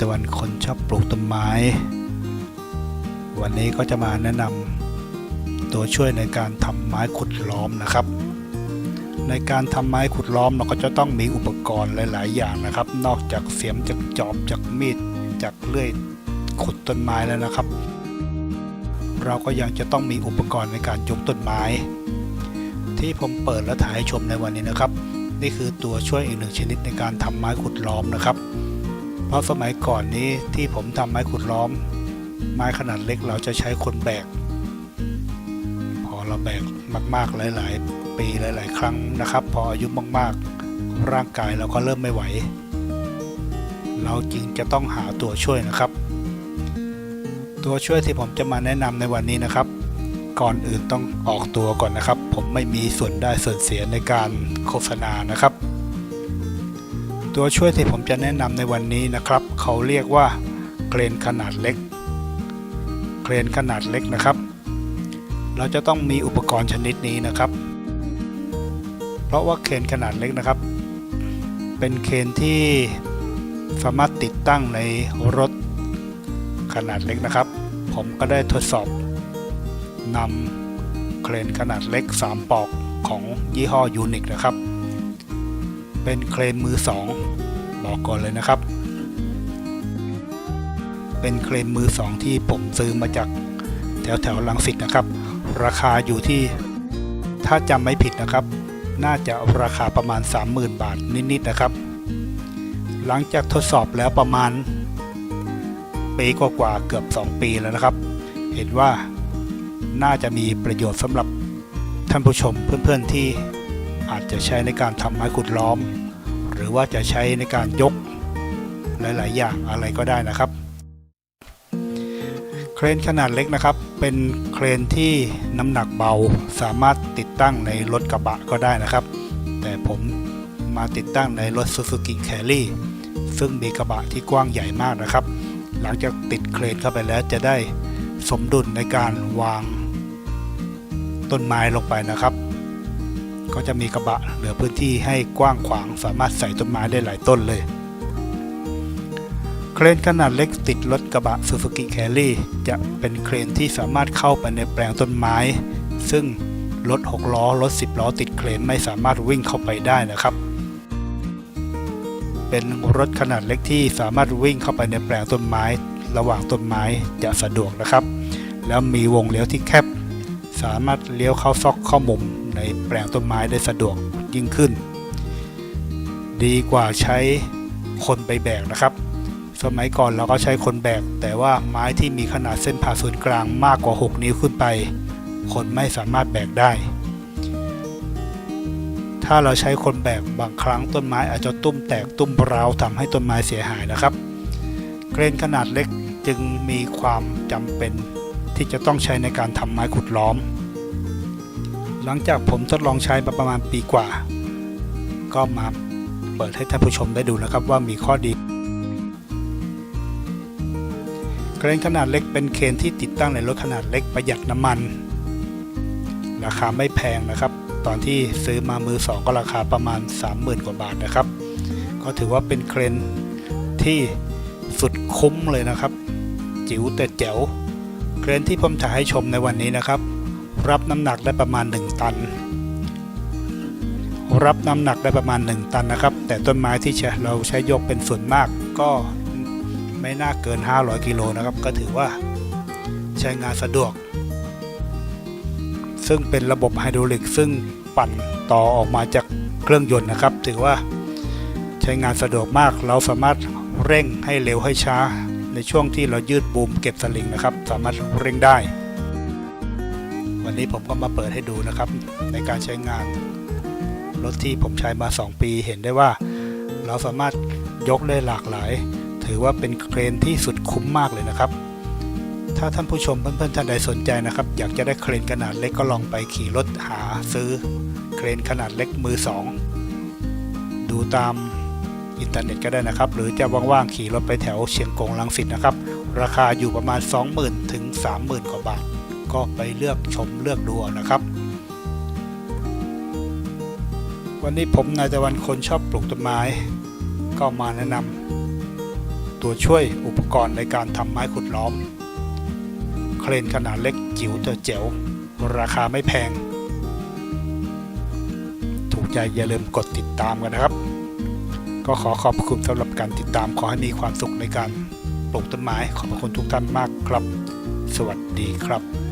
ตะวันคนชอบปลูกต้นไม้ วันนี้ก็จะมาแนะนำตัวช่วยในการทำไม้ขุดล้อมนะครับ ในการทำไม้ขุดล้อมเราก็จะต้องมีอุปกรณ์หลาย ๆ อย่างนะครับ นอกจากเสียมจากจอบจากมีดจากเลื่อยขุดต้นไม้แล้วนะครับ เราก็ยังจะต้องมีอุปกรณ์ในการยกต้นไม้ ที่ผมเปิดและถ่ายให้ชมในวันนี้นะครับ นี่คือตัวช่วยอีกหนึ่งชนิดในการทำไม้ขุดล้อมนะครับ เพราะสมัยก่อนนี้ที่ผมทำไม้ขุดล้อม ไม้ขนาดเล็กเราจะใช้คนแบก พอเราแบกมาก ๆ หลาย ๆ ปีหลาย ๆ ครั้งนะครับ พออายุมาก ๆ ร่างกายเราก็เริ่มไม่ไหว เราจึงจะต้องหาตัวช่วยนะครับ ตัวช่วยที่ผมจะมาแนะนำในวันนี้นะครับ ก่อนอื่นต้องออกตัวก่อนนะครับ ผมไม่มีส่วนได้ส่วนเสียในการโฆษณานะครับ ตัวช่วยที่ผมจะแนะนำในวันนี้นะครับ เขาเรียกว่าเครนขนาดเล็ก เครนขนาดเล็กนะครับ เราจะต้องมีอุปกรณ์ชนิดนี้นะครับ เพราะว่าเครนขนาดเล็กนะครับ เป็นเครนที่สามารถติดตั้งในรถขนาดเล็กนะครับ ผมก็ได้ทดสอบนำเครนขนาดเล็ก 3 ปอกของยี่ห้อยูนิคนะครับ เป็นเครนมือ2บอกก่อนเลยนะครับ เป็นเครนมือ2ที่ผมซื้อมาจากแถวแถวลังสิตนะครับ ราคาอยู่ที่ถ้าจำไม่ผิดนะครับ น่าจะราคาประมาณ 30,000 บาทนิดๆนะครับ หลังจากทดสอบแล้วประมาณปีกว่าๆเกือบ 2 ปีแล้วนะครับ เห็นว่าน่าจะมีประโยชน์สำหรับท่านผู้ชมเพื่อนๆที่ อาจจะใช้ในการทำไม้ขุดล้อม หรือว่าจะใช้ในการยกหลาย ๆ อย่างอะไรก็ได้นะครับ เครนขนาดเล็กนะครับ เป็นเครนที่น้ำหนักเบาสามารถติดตั้งในรถกระบะก็ได้นะครับ แต่ผมมาติดตั้งในรถ Suzuki Carry ซึ่งมีกระบะที่กว้างใหญ่มากนะครับ หลังจากติดเครนเข้าไปแล้วจะได้สมดุลในการวางต้นไม้ลงไปนะครับ ก็จะมีกระบะเหลือพื้นที่ให้กว้างขวางสามารถใส่ต้นไม้ได้หลายต้นเลย เครนขนาดเล็กติดรถกระบะ Suzuki Carry จะเป็นเครนที่สามารถเข้าไปในแปลงต้นไม้ ซึ่งรถ 6 ล้อ รถ 10 ล้อติดเครนไม่สามารถวิ่งเข้าไปได้นะครับ เป็นรถขนาดเล็กที่สามารถวิ่งเข้าไปในแปลงต้นไม้ ระหว่างต้นไม้จะสะดวกนะครับ แล้วมีวงเลี้ยวที่แคบ สามารถเลี้ยวเข้าซอกเข้ามุม ในแปลงต้นไม้ได้สะดวกยิ่งขึ้น ดีกว่าใช้คนไปแบกนะครับ สมัยก่อนเราก็ใช้คนแบก แต่ว่าไม้ที่มีขนาดเส้นผ่าศูนย์กลางมากกว่า 6 นิ้วขึ้นไป คนไม่สามารถแบกได้ ถ้าเราใช้คนแบกบางครั้งต้นไม้อาจจะตุ้มแตกตุ้มร้าวทำให้ต้นไม้เสียหายนะครับเครนขนาดเล็กจึงมีความจำเป็นที่จะต้องใช้ในการทำไม้ขุดล้อม หลังจากผมทดลองใช้มาประมาณปีกว่า ก็มาเปิดให้ท่านผู้ชมได้ดูนะครับว่ามีข้อดีเครนขนาดเล็กเป็นเครนที่ติดตั้งในรถขนาดเล็กประหยัดน้ำมัน ราคาไม่แพงนะครับ ตอนที่ซื้อมามือสองก็ราคาประมาณ 30,000 กว่าบาทนะครับ ก็ถือว่าเป็นเครนที่สุดคุ้มเลยนะครับ จิ๋วแต่แจ๋วเครนที่ผมถ่ายให้ชมในวันนี้นะครับ รับน้ำหนักได้ประมาณ 1 ตัน รับน้ำหนักได้ประมาณ 1 ตันนะครับ แต่ต้นไม้ที่ใช้เราใช้ยกเป็นส่วนมากก็ไม่น่าเกิน 500 กิโลนะครับ ก็ถือว่าใช้งานสะดวก ซึ่งเป็นระบบไฮดรอลิกซึ่งปั่นต่อออกมาจากเครื่องยนต์นะครับ ถือว่าใช้งานสะดวกมาก เราสามารถเร่งให้เร็วให้ช้า ในช่วงที่เรายืดบูมเก็บสลิงนะครับ สามารถเร่งได้ วันนี้ผมก็มาเปิดให้ดูนะครับ ในการใช้งานรถที่ผมใช้มา 2 ปีเห็นได้ว่าเราสามารถยกได้หลากหลาย ถือว่าเป็นเครนที่สุดคุ้มมากเลยนะครับ ถ้าท่านผู้ชมเพื่อนๆท่านใดสนใจนะครับ อยากจะได้เครนขนาดเล็กก็ลองไปขี่รถหาซื้อเครนขนาดเล็กมือสองดูตามอินเทอร์เน็ตก็ได้นะครับ หรือจะว่างๆขี่รถไปแถวเชียงกงลังสิตนะครับ ราคาอยู่ประมาณ 20,000 ถึง 30,000 กว่าบาท ก็ไปเลือกชมเลือกดูนะครับ วันนี้ผมนายตะวันคนชอบปลูกต้นไม้ ก็มาแนะนำตัวช่วยอุปกรณ์ในการทำไม้ขุดล้อม เครนขนาดเล็กจิ๋วแต่เจ๋วราคาไม่แพง ถูกใจอย่าลืมกดติดตามกันนะครับ ก็ขอขอบคุณสำหรับการติดตามขอให้มีความสุขในการปลูกต้นไม้ขอบคุณทุกท่านมากครับ สวัสดีครับ